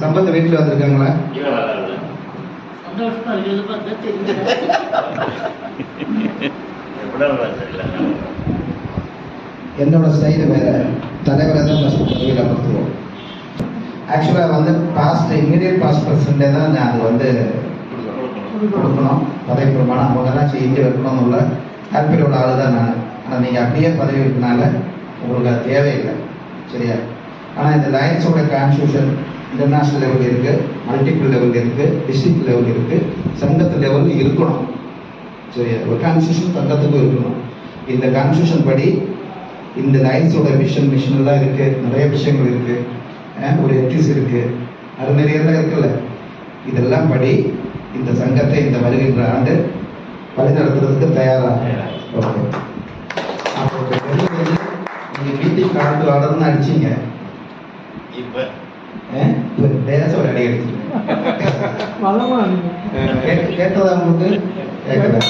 சம்பந்த வீட்டில் வந்திருக்காங்களா? என்னோட ஸ்டைல் வேற தலைவரை தான் ஃபஸ்ட் பதவியில் அமர்த்துவோம். ஆக்சுவலாக வந்து பாஸ்ட் இமீடியட் பாஸ்ட் பர்சன்டே தான் நான் அது வந்து கொடுக்கணும். பதவி பிரமாணம் அவங்க தான் செஞ்சு வைக்கணும்னு உள்ள ஹாப்பியில் உள்ள ஆள் தான் நான். ஆனால் நீங்கள் அப்படியே பதவி இருக்கனால உங்களுக்கு அது தேவையில்லை. சரியா? ஆனால் இந்த லைன்ஸோட கான்ஸ்டியூஷன் இன்டர்நேஷ்னல் லெவல் இருக்குது மல்டிபிள் லெவல் இருக்குது டிஸ்ட்ரிக்ட் லெவல் இருக்குது சங்கத்து லெவல் இருக்கணும். சரியா? ஒரு கான்ஸ்டியூஷன் சங்கத்துக்கும் இருக்கணும். இந்த கான்ஸ்டியூஷன் படி இந்த லைன்ஸோட மிஷன் எல்லாம் இருக்கு. நிறைய விஷயங்கள் இருக்கு. அஹ் ஒரு எத்திஸ் இருக்கு. அது நிறைய எல்லாம் இருக்குல்ல. இதெல்லாம் படி இந்த சங்கத்தை இந்த வருகின்ற ஆண்டு வழிநடத்துறதுக்கு தயாரா? ஓகே அப்போ நீங்க மீட்டிங் காட்டு ஆர்டர்னு அடிச்சீங்க. இப்ப அஹ் இப்ப தேச ஒரு அடி அடிச்சீங்க வளமா கேட்டதா உங்களுக்கு? கேட்கல